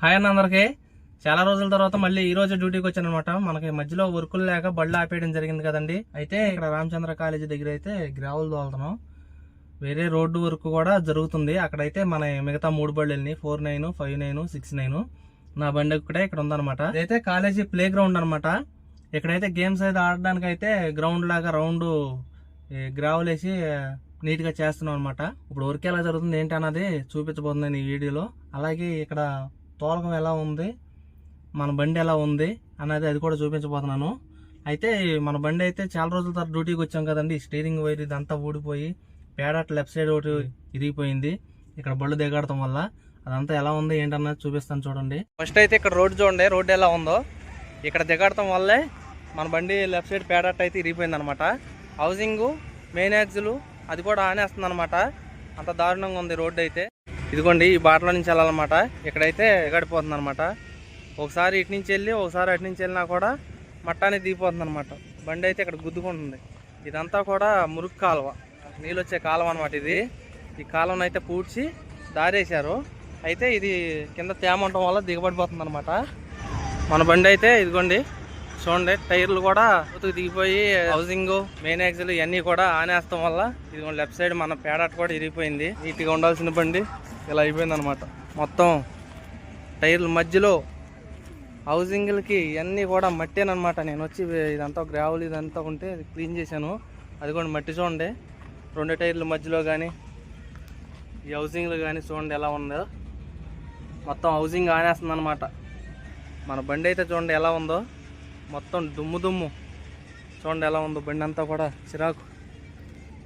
Hi అన్న అందరికీ. చాలా రోజుల తర్వాత మళ్ళీ ఈ రోజు డ్యూటీకి వచ్చాను అనమాట మనకి మధ్యలో వర్కులు లేక బళ్ళు ఆపేయడం జరిగింది కదండి. అయితే ఇక్కడ రామచంద్ర కాలేజీ దగ్గర అయితే గ్రావులు తోలుతున్నాం. వేరే రోడ్డు వర్క్ కూడా జరుగుతుంది. అక్కడైతే మన మిగతా మూడు బళ్ళు వెళ్ళినాయి four nine five nine six nine నా బండి ఒకటే ఇక్కడ ఉందన్నమాట. ఇదైతే కాలేజీ ప్లే గ్రౌండ్ అనమాట ఇక్కడైతే గేమ్స్ అయితే ఆడడానికి అయితే గ్రౌండ్ లాగా రౌండ్ గ్రావులు వేసి నీట్గా చేస్తున్నాం అనమాట ఇప్పుడు వర్క్ ఎలా జరుగుతుంది ఏంటి అన్నది చూపించబోతున్నాను ఈ వీడియోలో. అలాగే ఇక్కడ తోలకం ఎలా ఉంది? మన బండి ఎలా ఉంది? అన్నది అది కూడా చూపించబోతున్నాను. అయితే మన బండి అయితే చాలా రోజుల తర్వాత డ్యూటీకి వచ్చాం కదండి. స్టీరింగ్ వైర్ ఇదంతా ఊడిపోయి పేడట్ లెఫ్ట్ సైడ్ ఒకటి ఇరిగిపోయింది. ఇక్కడ బళ్ళు దిగడటం వల్ల అదంతా ఎలా ఉంది ఏంటన్నది చూపిస్తాను చూడండి. ఫస్ట్ అయితే ఇక్కడ రోడ్డు చూడండి రోడ్డు ఎలా ఉందో. ఇక్కడ దిగడటం వల్లే మన బండి లెఫ్ట్ సైడ్ పేడట్ అయితే ఇరిగిపోయింది అనమాట హౌసింగ్ మెయిన్ యాక్సిల్ అది కూడా ఆనేస్తుంది అనమాట అంత దారుణంగా ఉంది రోడ్డు అయితే. ఇదిగోండి ఈ బాటలో నుంచి వెళ్ళాలన్నమాట. ఇక్కడైతే ఎగడిపోతుంది అనమాట ఒకసారి ఇటు నుంచి వెళ్ళి ఒకసారి అటు నుంచి వెళ్ళినా కూడా మట్టాన్ని దిగిపోతుంది అనమాట బండి అయితే ఇక్కడ గుద్దుకుంటుంది. ఇదంతా కూడా మురుగు కాలువ. నీళ్ళు వచ్చే కాలువ అనమాట ఇది. ఈ కాలువను అయితే పూడ్చి దారేశారు. అయితే ఇది కింద తేమ ఉండటం వల్ల దిగబడిపోతుంది అనమాట మన బండి అయితే ఇదిగోండి చూడండి టైర్లు కూడా ఉతుకు దిగిపోయి హౌసింగ్ మెయిన్ యాక్సిల్ ఇవన్నీ కూడా ఆనేస్తాం వల్ల. ఇదిగోండి లెఫ్ట్ సైడ్ మన పేడాట్ కూడా ఇరిగిపోయింది. నీట్గా ఉండాల్సిన బండి. ఇలా అయిపోయింది అనమాట మొత్తం టైర్ల మధ్యలో హౌసింగ్లకి ఇవన్నీ కూడా మట్టేనమాట నేను వచ్చి ఇదంతా గ్రావెల్ ఇదంతా ఉంటే క్లీన్ చేశాను. అది కూడా మట్టి చూడండి. రెండు టైర్ల మధ్యలో కానీ ఈ హౌసింగ్లు కానీ చూడండి ఎలా ఉందో. మొత్తం హౌసింగ్ ఆనేస్తుంది అనమాట మన బండి అయితే చూడండి ఎలా ఉందో. మొత్తం దుమ్ము దుమ్ము. చూడండి ఎలా ఉందో బండి అంతా కూడా చిరాకు.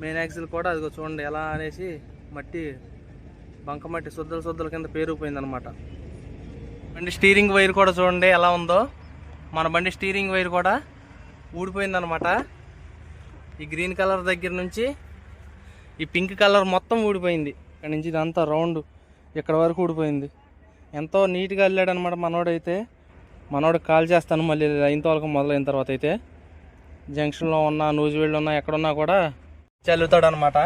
మెయిన్ యాక్సిల్ కూడా అదిగో చూడండి ఎలా అనేసి మట్టి బంక మట్టి శుద్ధల శుద్ధల కింద పేరుపోయిందనమాట బండి స్టీరింగ్ వైర్ కూడా చూడండి ఎలా ఉందో. మన బండి స్టీరింగ్ వైర్ కూడా ఊడిపోయిందనమాట ఈ గ్రీన్ కలర్ దగ్గర నుంచి ఈ పింక్ కలర్ మొత్తం ఊడిపోయింది. ఇక్కడ నుంచి ఇదంతా రౌండ్ ఇక్కడ వరకు ఊడిపోయింది. ఎంతో నీట్గా వెళ్ళాడనమాట మనోడైతే. మనోడు కాల్ చేస్తాను మళ్ళీ ఇంతవరకు మొదలైన తర్వాత అయితే. జంక్షన్లో ఉన్న నూజివేళ్ళు ఉన్న ఎక్కడున్నా కూడా చల్లుతాడు అనమాట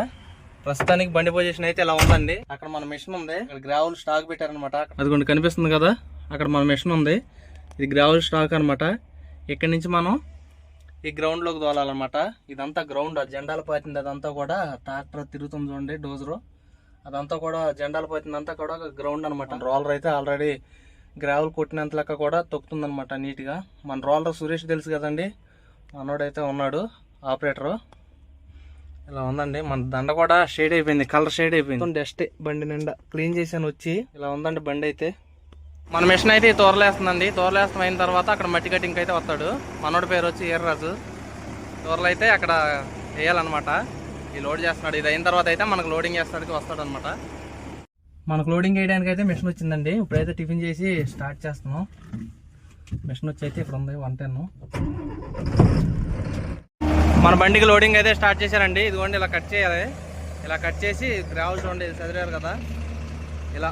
ప్రస్తుతానికి బండి పొజిషన్ అయితే ఇలా ఉందండి. అక్కడ మన మిషన్ ఉంది. ఇక్కడ గ్రావుల్ స్టాక్ పెట్టారనమాట. అదిగోండి కనిపిస్తుంది కదా? అక్కడ మన మిషన్ ఉంది. ఇది గ్రావుల్ స్టాక్ అనమాట. ఇక్కడి నుంచి మనం ఈ గ్రౌండ్లోకి తోలాలన్నమాట. ఇదంతా గ్రౌండ్ జెండాలు పాతింది అదంతా కూడా ట్రాక్టర్ తిరుగుతుంది చూడండి డోజరు. అదంతా కూడా జెండాలు పోతుంది అంతా కూడా గ్రౌండ్ అనమాట. రోలర్ అయితే ఆల్రెడీ గ్రావెల్ కొట్టినంత లెక్క కూడా తొక్కుతుంది అనమాట నీట్గా. మన రోలర్ సురేష్ తెలుసు కదండి? మనోడైతే ఉన్నాడు ఆపరేటరు. ఇలా ఉందండి. మన దండ కూడా షేడ్ అయిపోయింది కలర్ షేడ్ అయిపోయింది. డస్ట్ బండి నిండా క్లీన్ చేసాను వచ్చి. ఇలా ఉందండి బండి అయితే. మన మిషన్ అయితే తోరలేస్తుందండి. తోరలేస్తం అయిన తర్వాత అక్కడ మట్టి కటింగ్ అయితే వస్తాడు. మనోడి పేరు వచ్చి ఈర్రాజు తోరలు అయితే అక్కడ వేయాలన్నమాట. ఈ లోడ్ చేస్తున్నాడు. ఇది అయిన తర్వాత అయితే మనకు లోడింగ్ చేస్తాడికి వస్తాడు అనమాట మనకు లోడింగ్ వేయడానికి అయితే మిషన్ వచ్చిందండి. ఇప్పుడైతే టిఫిన్ చేసి స్టార్ట్ చేస్తున్నాం. మిషన్ వచ్చి అయితే ఇక్కడ ఉంది వన్ టెన్. మన బండికి లోడింగ్ అయితే స్టార్ట్ చేశారండి. ఇదిగోండి ఇలా కట్ చేయాలి. ఇలా కట్ చేసి గ్రావల్ చూడండి ఇది చదివారు కదా? ఇలా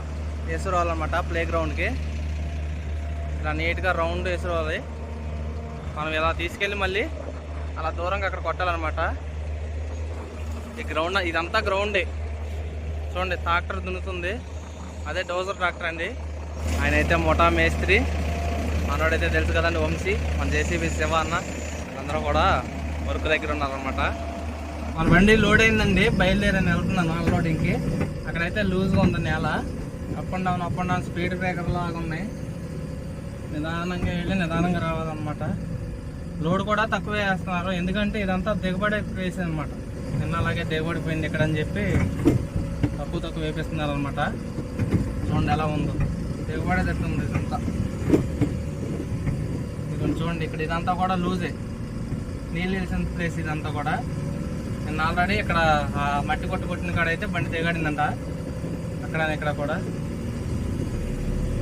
వేసుకోవాలన్నమాట ప్లే గ్రౌండ్కి ఇలా నీట్గా రౌండ్ వేసుకోవాలి మనం ఇలా తీసుకెళ్ళి మళ్ళీ అలా దూరంగా అక్కడ కొట్టాలన్నమాట. ఈ గ్రౌండ్ ఇదంతా గ్రౌండే. చూడండి ట్రాక్టర్ దున్నుతుంది. అదే డోజర్ ట్రాక్టర్ అండి. ఆయన అయితే మొటా మేస్త్రి. మనోడైతే తెలుసు కదండి వంశీ. మన జేసీబీ శివ అన్న. అందరూ కూడా వర్క్ దగ్గర ఉన్నారనమాట మన బండి లోడ్ అయిందండి. బయలుదేరని వెళ్తున్నాను అన్లోడింగ్కి అక్కడైతే లూజ్గా ఉంది నేల. Up and down up and down speed breaker లాగా ఉన్నాయి. నిదానంగా వెళ్ళి నిదానంగా రావాలన్నమాట. లోడ్ కూడా తక్కువ వేస్తున్నారు. ఎందుకంటే ఇదంతా దిగుబడి వేసి అనమాట నిన్న అలాగే దిగుబడిపోయింది ఇక్కడ అని చెప్పి తక్కువ తక్కువ వేపిస్తున్నారు అనమాట చూడండి ఎలా ఉందో. దిగుబడే తట్టుంది ఇదంతా. ఇక్కడ చూడండి ఇక్కడ ఇదంతా కూడా లూజే. నీళ్ళు వేసిన ప్లేస్ ఇదంతా కూడా. నేను ఆల్రెడీ ఇక్కడ ఆ మట్టి కొట్టు కొట్టిన కాడ అయితే బండి దిగాడిందంట అక్కడ ఇక్కడ కూడా.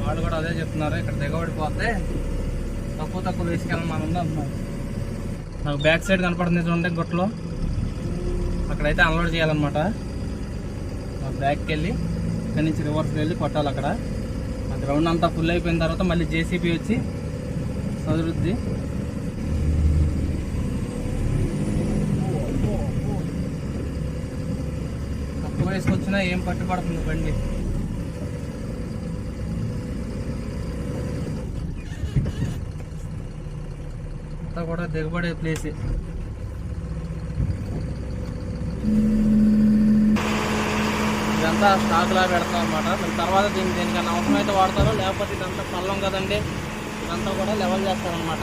వాళ్ళు కూడా అదే చెప్తున్నారు ఇక్కడ దిగబడిపోతే తక్కువ తక్కువ వేసుకెళ్ళి మనం అంటున్నారు. నాకు బ్యాక్ సైడ్ కనపడుతుంది చూడండి గుట్టలో అక్కడైతే అన్లోడ్ చేయాలన్నమాట. బ్యాక్కి వెళ్ళి ఇక్కడ నుంచి రివర్స్కి వెళ్ళి కొట్టాలి అక్కడ. ఆ గ్రౌండ్ అంతా ఫుల్ అయిపోయిన తర్వాత మళ్ళీ జేసీబీ వచ్చి సదురుద్ది. తక్కువ వేసుకొచ్చినా ఏం పట్టుపడుతుంది బండి? అంతా కూడా దిగబడే ప్లేసే ఇదంతా స్టాక్ లా పెడతాం అనమాట మరి తర్వాత దీన్ని దేనికన్నా అవసరం అయితే వాడతారో లేకపోతే ఇదంతా పల్లం కదండి ఇదంతా కూడా లెవెల్ చేస్తారనమాట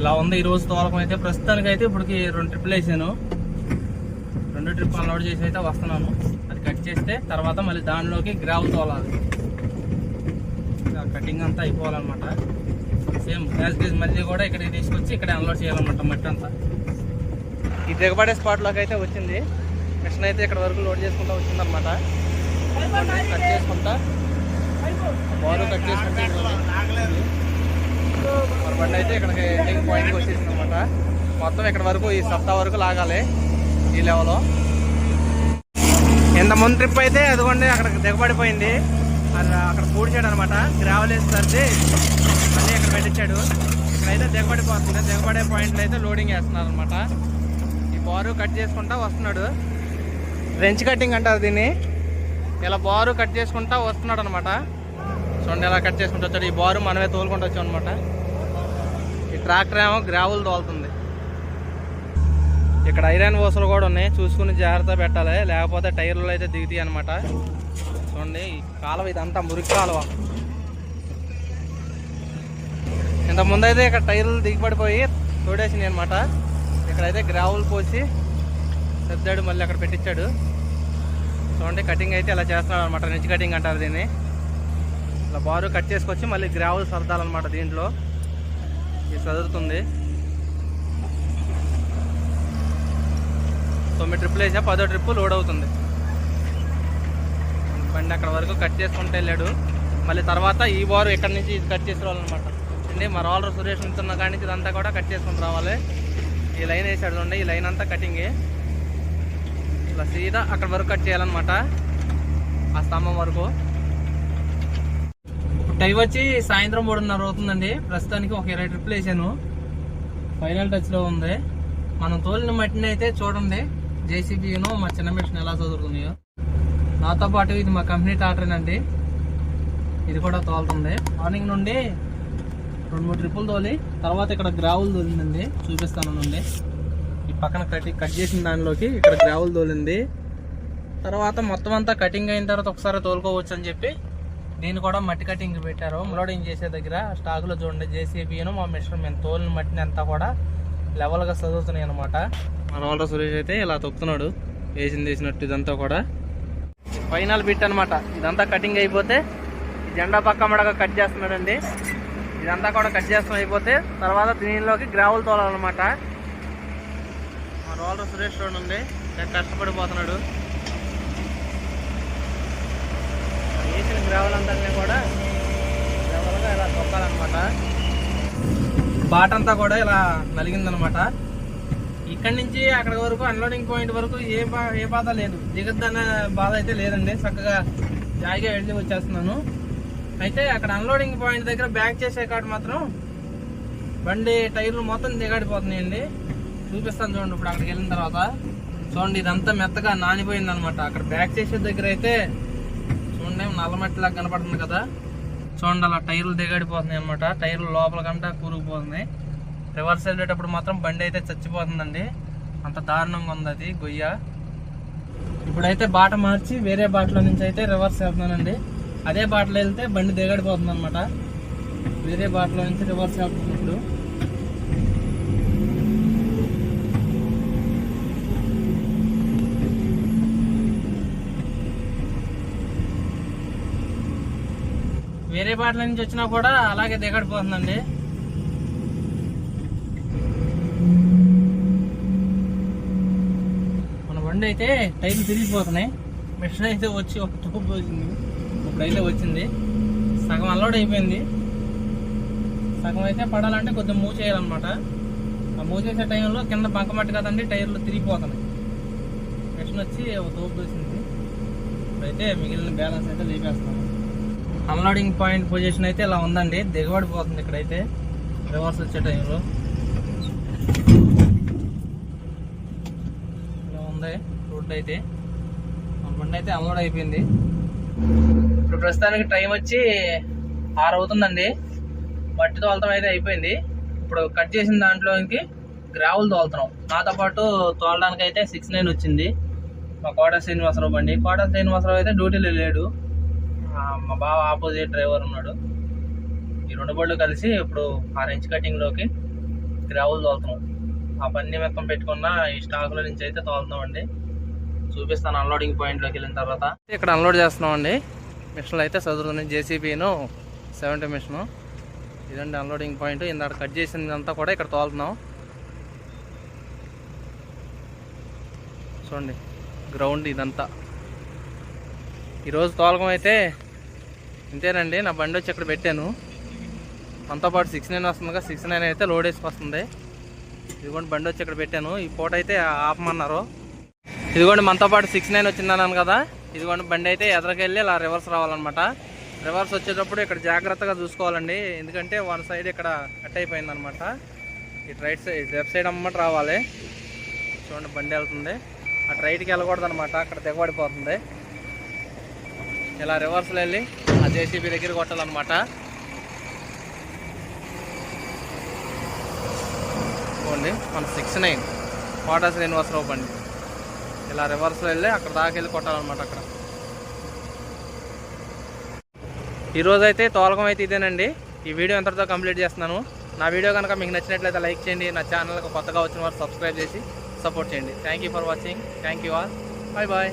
ఇలా ఉంది ఈ రోజు తోలకం అయితే. ప్రస్తుతానికి అయితే ఇప్పటికి రెండు ట్రిప్పులు వేసాను. రెండు ట్రిప్ అన్లోడ్ చేసి అయితే వస్తున్నాను. అది కట్ చేస్తే తర్వాత మళ్ళీ దానిలోకి గ్రావ్ తోలాలి. కటింగ్ అంతా అయిపోవాలన్నమాట. సేమ్ యాజ్ మళ్ళీ కూడా ఇక్కడికి తీసుకొచ్చి ఇక్కడ అన్లోడ్ చేయాలన్నమాట మట్టి అంతా. ఈ దిగబడే స్పాట్లోకి అయితే వచ్చింది. మిషన్ అయితే ఇక్కడ వరకు లోడ్ చేసుకుంటా వచ్చింది అనమాట కట్ చేసుకుంటా. బారు కట్ చేసుకుంటా మన బండి అయితే ఇక్కడికి ఎండింగ్ పాయింట్కి వచ్చేసింది అనమాట మొత్తం ఇక్కడ వరకు ఈ సప్తా వరకు లాగాలి ఈ లెవెల్లో ఇంత ముందు ట్రిప్ అయితే అదిగోండి అక్కడ దిగబడిపోయింది. అది అక్కడ పూడిచాడు అనమాట గ్రావెల్ వేస్తుంది మళ్ళీ ఇక్కడ పెట్టించాడు. ఇక్కడైతే దిగబడిపోతుంది. దిగబడే పాయింట్లు అయితే లోడింగ్ వేస్తున్నారు అనమాట బారు కట్ చేసుకుంటా వస్తున్నాడు. రెంచ్ కటింగ్ అంటారు దీన్ని. ఇలా బారు కట్ చేసుకుంటా వస్తున్నాడు అనమాట చూడండి ఇలా కట్ చేసుకుంటూ వచ్చాడు. ఈ బారు మనమే తోలుకుంటూ వచ్చాం అనమాట ఈ ట్రాక్టర్ ఏమో గ్రావులు తోలుతుంది. ఇక్కడ ఐరన్ ఓసలు కూడా ఉన్నాయి. చూసుకుని జాగ్రత్త పెట్టాలి. లేకపోతే టైర్లు అయితే దిగుతాయి అనమాట చూడండి ఈ కాలువ ఇదంతా మురికి కాలువ. ఇంత ముందైతే ఇక్కడ టైర్లు దిగిపడిపోయి తోడేసినాయి అనమాట అక్కడైతే గ్రావులు పోసి సర్దాడు మళ్ళీ అక్కడ పెట్టించాడు. చూడండి కటింగ్ అయితే ఇలా చేస్తున్నాడు అనమాట నిజ్ కటింగ్ అంటారు దీన్ని. ఇలా బారు కట్ చేసుకొచ్చి మళ్ళీ గ్రావులు సర్దాలన్నమాట దీంట్లో. ఇది సదురుతుంది తొమ్మిది ట్రిప్పులు వేసా పదో ట్రిప్పు లోడ్ అవుతుంది. బండి అక్కడ వరకు కట్ చేసుకుంటూ వెళ్ళాడు. మళ్ళీ తర్వాత ఈ బారు ఇక్కడ నుంచి ఇది కట్ చేసి రావాలన్నమాట అండి మా రోలర్ సురేష్ ఉంటున్న కాడి నుంచి ఇదంతా కూడా కట్ చేసుకుని రావాలి. ఈ లైన్ వేసాడు చూడండి ఈ లైన్ అంతా కటింగే ఇలా సీదా అక్కడ వరకు కట్ చేయాలన్నమాట. ఆ స్తంభం వరకు. టైం వచ్చి సాయంత్రం మూడున్నర అవుతుందండి. ప్రస్తుతానికి ఒక ఇరవై ట్రిప్లు వేసాను. ఫైనల్ టచ్లో ఉంది. మనం తోలిన మట్టిని అయితే చూడండి. జేసీబీను మా చిన్న మిషన్ ఎలా చదువుతున్నాయో. నాతో పాటు ఇది మా కంపెనీ టాటర్ అండి ఇది కూడా తోలుతుంది. మార్నింగ్ నుండి రెండు మూడు ట్రిప్పులు తోలి తర్వాత ఇక్కడ గ్రావులు తోలిందండి చూపిస్తాను నుండి. ఈ పక్కన కట్ కట్ చేసిన దానిలోకి ఇక్కడ గ్రావులు తోలింది. తర్వాత మొత్తం అంతా కటింగ్ అయిన తర్వాత ఒకసారి తోలుకోవచ్చు అని చెప్పి దీన్ని కూడా మట్టి కటింగ్ పెట్టారు. మ్లోడింగ్ చేసే దగ్గర స్టాకులో చూడండి జేసీబీను మా మిషన్ మేము తోలిన మట్టిని అంతా కూడా లెవెల్గా చదువుతున్నాయి అనమాట మన వాళ్ళ సురేష్ అయితే ఇలా తొక్కుతున్నాడు వేసింది వేసినట్టు ఇదంతా కూడా. ఫైనల్ బిట్ అనమాట ఇదంతా కటింగ్ అయిపోతే జెండా పక్క మడగా కట్ చేస్తున్నాడండి. ఇదంతా కూడా కట్ చేస్తాం అయిపోతే తర్వాత దీనిలోకి గ్రావులు తోలాలన్నమాట. మా రోలర్ సురేష్ చూడండి ఉంది. కష్టపడిపోతున్నాడు. వేసిన గ్రావెల్ అంతా కూడా లెవెల్గా ఇలా తొక్కాలన్నమాట. బాట అంతా కూడా ఇలా నలిగిందనమాట ఇక్కడి నుంచి అక్కడ వరకు అన్లోడింగ్ పాయింట్ వరకు ఏ బా ఏ బాధ లేదు. దిగద్దన్న బాధ అయితే లేదండి. చక్కగా జాయిగా వెళ్ళి వచ్చేస్తున్నాను. అయితే అక్కడ అన్లోడింగ్ పాయింట్ దగ్గర బ్యాక్ చేసే కాడ మాత్రం బండి టైర్లు మొత్తం దిగాడిపోతున్నాయండి. చూపిస్తాను చూడండి ఇప్పుడు అక్కడికి వెళ్ళిన తర్వాత. చూడండి ఇదంతా మెత్తగా నానిపోయింది అనమాట అక్కడ బ్యాక్ చేసే దగ్గర అయితే చూడండి నల్లమట్టిలాగా కనపడుతుంది కదా. చూడండి అలా టైర్లు దిగాడిపోతున్నాయి అనమాట టైర్లు లోపల కంట కూరుకుపోతున్నాయి. రివర్స్ వెళ్ళేటప్పుడు మాత్రం బండి అయితే చచ్చిపోతుందండి. అంత దారుణంగా ఉంది అది గొయ్య. ఇప్పుడైతే బాట మార్చి వేరే బాటలో నుంచి అయితే రివర్స్ వెళ్తున్నానండి అదే బాటలో వెళ్తే బండి దిగడిపోతుంది అనమాట వేరే బాటలో నుంచి రివర్స్ వెళ్తుంది ఇప్పుడు వేరే బాటల నుంచి వచ్చినా కూడా అలాగే దిగడిపోతుందండి. మన బండి అయితే టైర్లు తిరిగిపోతున్నాయి. మిషన్ అయితే వచ్చి ఒక ట్యూబ్ పోయింది ఇప్పుడైతే వచ్చింది. సగం అన్లోడ్ అయిపోయింది. సగం అయితే పడాలంటే కొద్దిగా మూవ్ చేయాలన్నమాట. ఆ మూవ్ చేసే టైంలో కింద బంకమట్టి కదండి టైర్లు తిరిగిపోతున్నాయి మిషన్ వచ్చి ఒక తోపు వచ్చింది ఇప్పుడైతే మిగిలిన బ్యాలెన్స్ అయితే లేపేస్తాము అన్లోడింగ్ పాయింట్ పొజిషన్ అయితే ఇలా ఉందండి. దిగబడిపోతుంది ఇక్కడైతే. రివర్స్ వచ్చే టైంలో. ఇలా ఉంది రూట్ అయితే. మన బండి అయితే అన్లోడ్ అయిపోయింది. ఇప్పుడు ప్రస్తుతానికి టైం వచ్చి ఆరు అవుతుందండి మట్టి తోలతం అయితే అయిపోయింది. ఇప్పుడు కట్ చేసిన దాంట్లోకి గ్రావులు తోలుతున్నాం. నాతో పాటు తోలడానికి అయితే సిక్స్ నైన్ వచ్చింది. మా కోట శ్రీనివాసరావు బండి. కోట శ్రీనివాసరావు అయితే డ్యూటీలో లేడు. మా బావ ఆపోజిట్ డ్రైవర్ ఉన్నాడు. ఈ రెండు బళ్ళు కలిసి ఇప్పుడు ఆరు ఇంచ్ కటింగ్లోకి గ్రావులు తోలుతున్నాం. ఆ పని నిమిత్తం పెట్టుకున్న ఈ స్టాక్లో నుంచి అయితే తోలుతున్నామండి. చూపిస్తాను అన్లోడింగ్ పాయింట్లోకి వెళ్ళిన తర్వాత. ఇక్కడ అన్లోడ్ చేస్తున్నామండి. మిషన్లు అయితే చదువుతుంది. జేసీబీను సెవెంటీ మిషను. ఇదండి అన్లోడింగ్ పాయింట్. ఇందాక కట్ చేసిందంతా కూడా ఇక్కడ తోలుతున్నాం. చూడండి గ్రౌండ్ ఇదంతా. ఈరోజు తోలకం అయితే ఇంతేనండి. నా బండి వచ్చి ఇక్కడ పెట్టాను. మనతో పాటు సిక్స్ నైన్ వస్తుందిగా సిక్స్ నైన్ అయితే లోడ్ వేసుకొస్తుంది. ఇదిగోండి బండి వచ్చి ఇక్కడ పెట్టాను. ఈ పూట అయితే ఆపమన్నారు. ఇదిగోండి మనతో పాటు సిక్స్ నైన్ వచ్చిందన్నాను కదా. ఇదిగోండి బండి అయితే ఎదరకెళ్ళి ఇలా రివర్స్ రావాలన్నమాట. రివర్స్ వచ్చేటప్పుడు ఇక్కడ జాగ్రత్తగా చూసుకోవాలండి. ఎందుకంటే వన్ సైడ్ ఇక్కడ కట్ అయిపోయింది అనమాట ఇటు రైట్ సైడ్ లెఫ్ట్ సైడ్ అమ్మట రావాలి. చూడండి బండి వెళ్తుంది. అటు రైట్కి వెళ్ళకూడదు అనమాట అక్కడ దిగబడిపోతుంది. ఇలా రివర్స్లో వెళ్ళి ఆ జేసీబీ దగ్గర కొట్టాలన్నమాట. చూడండి మన సిక్స్ నైన్ కోటా శ్రీనివాసరావు బండి. ఇలా రివర్స్లో వెళ్ళి అక్కడ దాకా వెళ్ళి కొట్టాలన్నమాట అక్కడ. ఈరోజైతే అయితే తోలకం అయితే ఇదేనండి. ఈ వీడియో ఎంతటితో కంప్లీట్ చేస్తున్నాను. నా వీడియో కనుక మీకు నచ్చినట్లయితే లైక్ చేయండి. నా ఛానల్కి కొత్తగా వచ్చిన వారు సబ్స్క్రైబ్ చేసి సపోర్ట్ చేయండి. Thank you for watching thank you all bye bye